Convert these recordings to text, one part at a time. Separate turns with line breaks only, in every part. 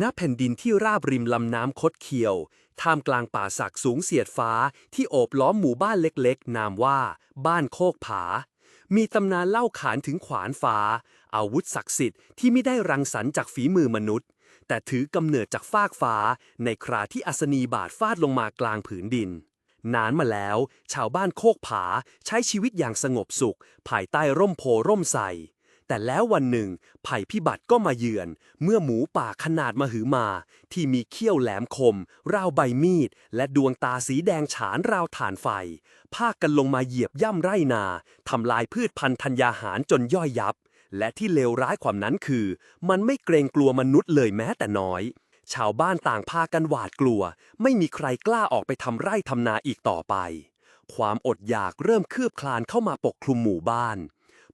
ณแผ่นดินที่ราบริมลำน้ำคดเคี้ยว ท่ามกลางป่าสักสูงเสียดฟ้าที่โอบล้อมหมู่บ้านเล็กๆ นามว่า บ้านโคกผา มีตำนานเล่าขานถึงขวานฟ้า อาวุธศักดิ์สิทธิ์ที่ไม่ได้รังสรรค์จากฝีมือมนุษย์ แต่ถือกำเนิดจากฟากฟ้า ในคราที่อัศนีบาทฟาดลงมากลางผืนดิน นานมาแล้ว ชาวบ้านโคกผาใช้ชีวิตอย่างสงบสุข ภายใต้ร่มโพร่มใส แต่แล้ววันหนึ่ง ภัยพิบัติก็มาเยือน เมื่อหมูป่าขนาดมหึมา ที่มีเขี้ยวแหลมคม ราวใบมีด และดวงตาสีแดงฉานราวถ่านไฟพากันลงมาเหยียบย่ำไร่นาทำลายพืชพันธุ์ธัญญาหารจนย่อยยับ และที่เลวร้ายความนั้นคือ มันไม่เกรงกลัวมนุษย์เลยแม้แต่น้อย ชาวบ้านต่างพากันหวาดกลัว ไม่มีใครกล้าออกไปทำไร่ทำนาอีกต่อไป ความอดอยากเริ่มคืบคลานเข้ามาปกคลุมหมู่บ้าน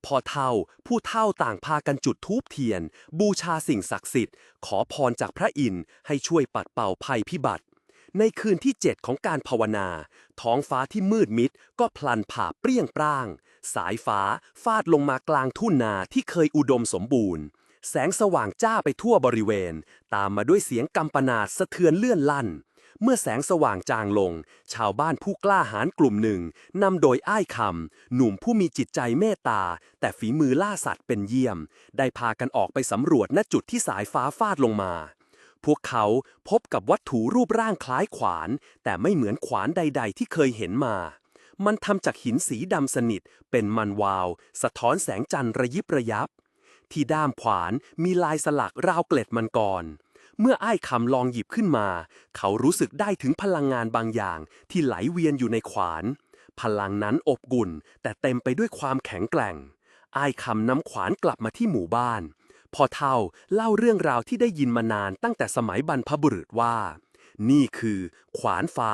พอเท่าผู้เท่าต่างพากันจุดธูปเทียน บูชาสิ่งศักดิ์สิทธิ์ ขอพรจากพระอินทร์ให้ช่วยปัดเป่าภัยพิบัติ ในคืนที่ 7 ของการภาวนา ท้องฟ้าที่มืดมิดก็พลันผ่าเปรี้ยงปร้าง สายฟ้าฟาดลงมากลางทุ่นนาที่เคยอุดมสมบูรณ์ แสงสว่างจ้าไปทั่วบริเวณ ตามมาด้วยเสียงกำปนาดสะเทือนเลื่อนลั่น เมื่อแสงสว่างจางลง ชาวบ้านผู้กล้าหาญกลุ่มหนึ่งนำโดยอ้ายคำหนุ่มผู้มีจิตใจเมตตา แต่ฝีมือล่าสัตว์เป็นเยี่ยม ได้พากันออกไปสำรวจณจุดที่สายฟ้าฟาดลงมา พวกเขาพบกับวัตถุรูปร่างคล้ายขวาน แต่ไม่เหมือนขวานใด ๆ ที่เคยเห็นมา มันทำจากหินสีดำสนิท เป็นมันวาว สะท้อนแสงจันทร์ระยิบระยับ ที่ด้ามขวานมีลายสลักราวเกล็ดมังกร เมื่ออ้ายคำลองหยิบขึ้นมา เขารู้สึกได้ถึงพลังงานบางอย่าง ที่ไหลเวียนอยู่ในขวาน พลังนั้นอบกุ่น แต่เต็มไปด้วยความแข็งแกร่ง อ้ายคำนำขวานกลับมาที่หมู่บ้าน พอเท่าเล่าเรื่องราวที่ได้ยินมานานตั้งแต่สมัยบรรพบุรุษว่า นี่คือขวานฟ้า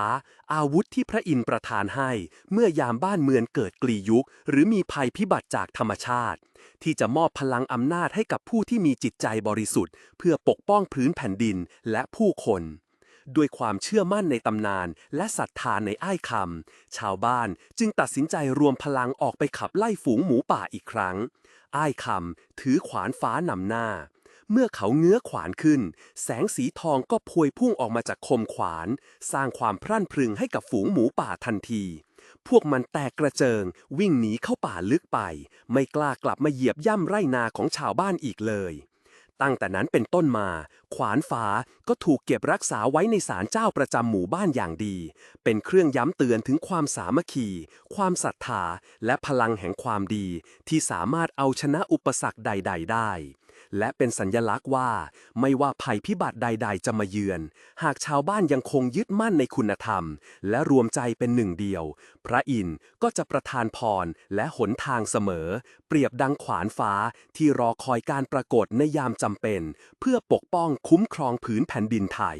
อาวุธที่พระอินทร์ประทานให้ เมื่อยามบ้านเมืองเกิดกลียุค หรือมีภัยพิบัติจากธรรมชาติ ที่จะมอบพลังอำนาจให้กับผู้ที่มีจิตใจบริสุทธิ์ เพื่อปกป้องพื้นแผ่นดินและผู้คนด้วยความเชื่อมั่นในตำนานและศรัทธาในอ้ายคำ ชาวบ้านจึงตัดสินใจรวมพลังออกไปขับไล่ฝูงหมูป่าอีกครั้ง อ้ายคำถือขวานฟ้านำหน้า เมื่อเขาเงื้อขวานขึ้น แสงสีทองก็พวยพุ่งออกมาจากคมขวาน สร้างความพรั่นพรึงให้กับฝูงหมูป่าทันที พวกมันแตกกระเจิง วิ่งหนีเข้าป่าลึกไป ไม่กล้ากลับมาเหยียบย่ำไร่นาของชาวบ้านอีกเลย ตั้งแต่นั้นเป็นต้นมา ขวานฟ้าก็ถูกเก็บรักษาไว้ในศาลเจ้าประจำหมู่บ้านอย่างดี เป็นเครื่องย้ำเตือนถึงความสามัคคี ความศรัทธา และพลังแห่งความดี ที่สามารถเอาชนะอุปสรรคใด ๆ ได้ และเป็นสัญญลักษณ์ว่า ไม่ว่าภัยพิบัติใด ๆ จะมาเยือน หากชาวบ้านยังคงยึดมั่นในคุณธรรม และรวมใจเป็นหนึ่งเดียว พระอินทร์ก็จะประทานพรและหนทางเสมอ เปรียบดังขวานฟ้าที่รอคอยการปรากฏในยามจำเป็น เพื่อปกป้องคุ้มครองผืนแผ่นดินไทย